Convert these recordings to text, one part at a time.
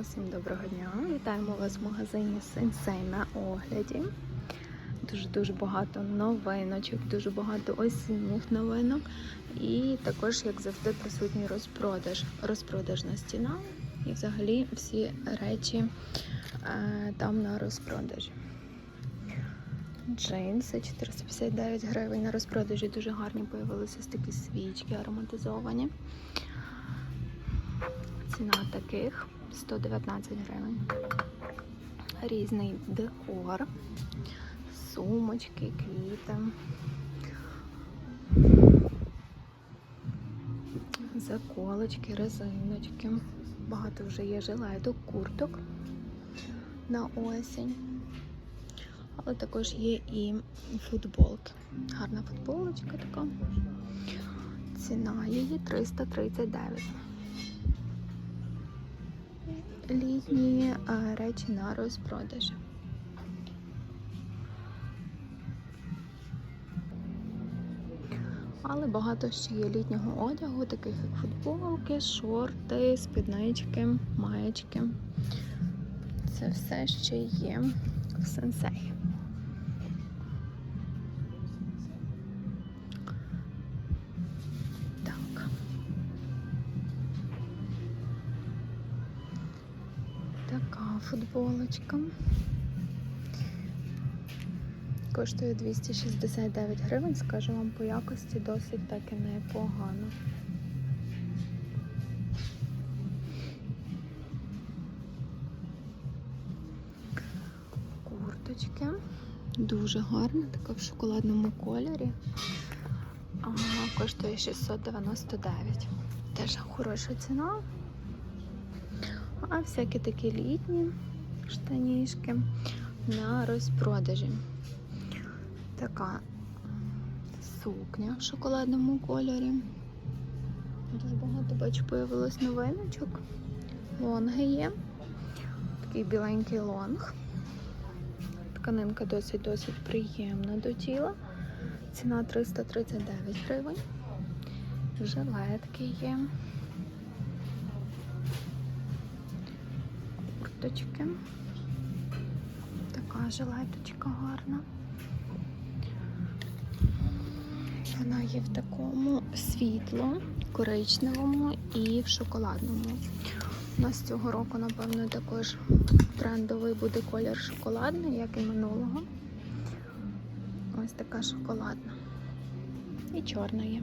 Усім доброго дня! Вітаємо вас в магазині Сенсей на огляді. Дуже-дуже багато новиночок, дуже багато осінніх новинок. І також, як завжди, присутній розпродаж. Розпродажна стіна і взагалі всі речі е, там на розпродажі. Джинси 459 гривень на розпродажі дуже гарні появилися такі свічки ароматизовані. Ціна таких 119 гривень. Різний декор, сумочки, квіти. Заколочки, резиночки. Багато вже є жилеток, курток на осінь. Але також є і футболки. Гарна футболочка така. Ціна її 339 літні речі на розпродаж. Але багато ще є літнього одягу, таких як футболки, шорти, спіднички, маєчки. Це все ще є в сенсей. Така футболочка. Коштує 269 гривень, скажу вам по якості досить таки непогано. Курточки. Дуже гарна, така в шоколадному кольорі. Ага, коштує 699. Теж хороша ціна. А всякі такі літні штанішки на розпродажі. Така сукня в шоколадному кольорі. Дуже багато бачу, появилось новиночок. Лонги є. Такий біленький лонг. Тканинка досить-досить приємна до тіла. Ціна 339 гривень. Жилетки є. Курточки. Така жилеточка гарна. Вона є в такому світло, коричневому і в шоколадному. У нас цього року, напевно, також трендовий буде колір шоколадний, як і минулого. Ось така шоколадна. І чорна є.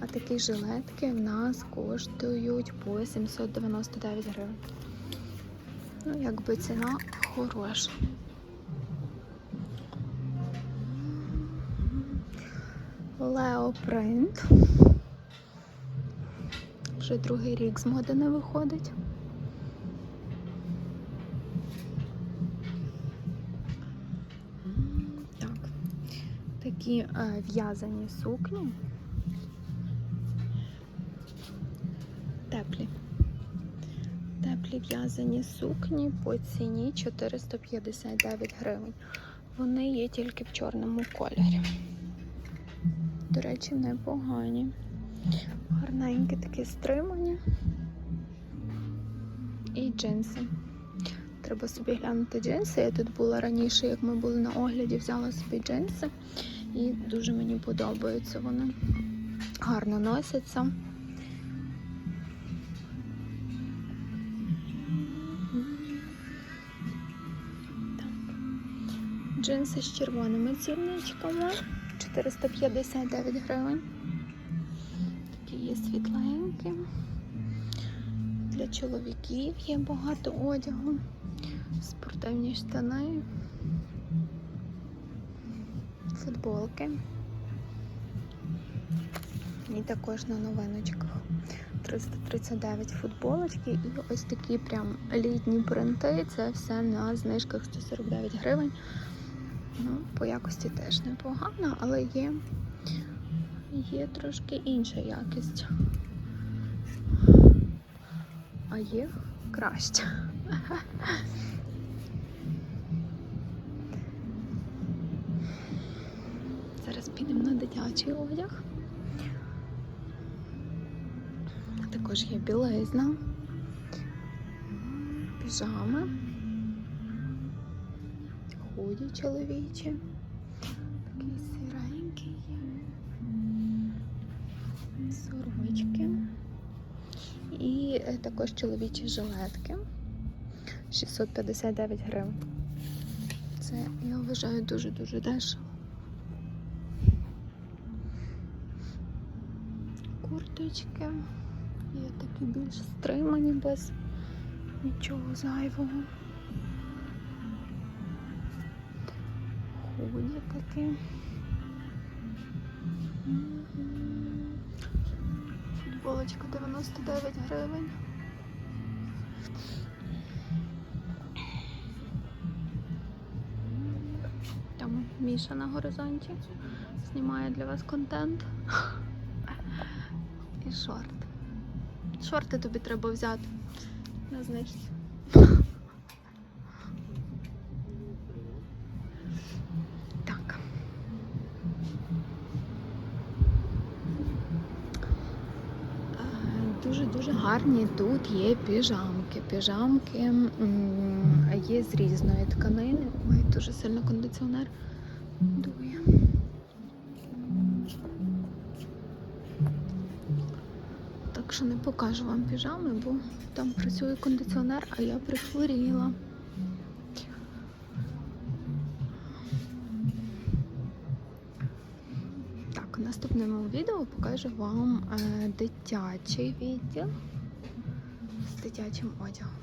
А такі жилетки в нас коштують по 799 гривень. Ну, якби ціна хороша. Леопринт. Вже другий рік з моди не виходить. Так, такі е, в'язані сукні. Теплі сукні по ціні 459 гривень. Вони є тільки в чорному кольорі. До речі, непогані. Гарненькі такі стримані. І джинси. Треба собі глянути джинси. Я тут була раніше, як ми були на огляді, взяла собі джинси. І дуже мені подобаються вони. Гарно носяться. Джинси з червоними цівничками 459 гривень. Такі є світленькі. Для чоловіків є багато одягу, спортивні штани, футболки. І також на новиночках 339 футболочки і ось такі прям літні принти. Це все на знижках 149 гривень. Ну, по якості теж непогано, але є, є трошки інша якість. А є краще. Зараз підемо на дитячий одяг. Також є білизна. піжами. Худі чоловічі. Такий сіренький. Сорочки. І е, також чоловічі жилетки. 659 гривень. Це, я вважаю, дуже-дуже дешево. Курточки. Є такі більш стримані, без нічого зайвого. Мгм. Футболочка 99 гривень. Там Міша на горизонті знімає для вас контент. І шорт. Шорти тобі треба взяти. На знижці. Так. Е, Дуже-дуже гарні тут є піжамки. Піжамки є з різної тканини. Ой, дуже сильно кондиціонер дує. Так що не покажу вам піжами, бо там працює кондиціонер, а я прихворіла. Наступному відео покажу вам е, дитячий відділ з дитячим одягом.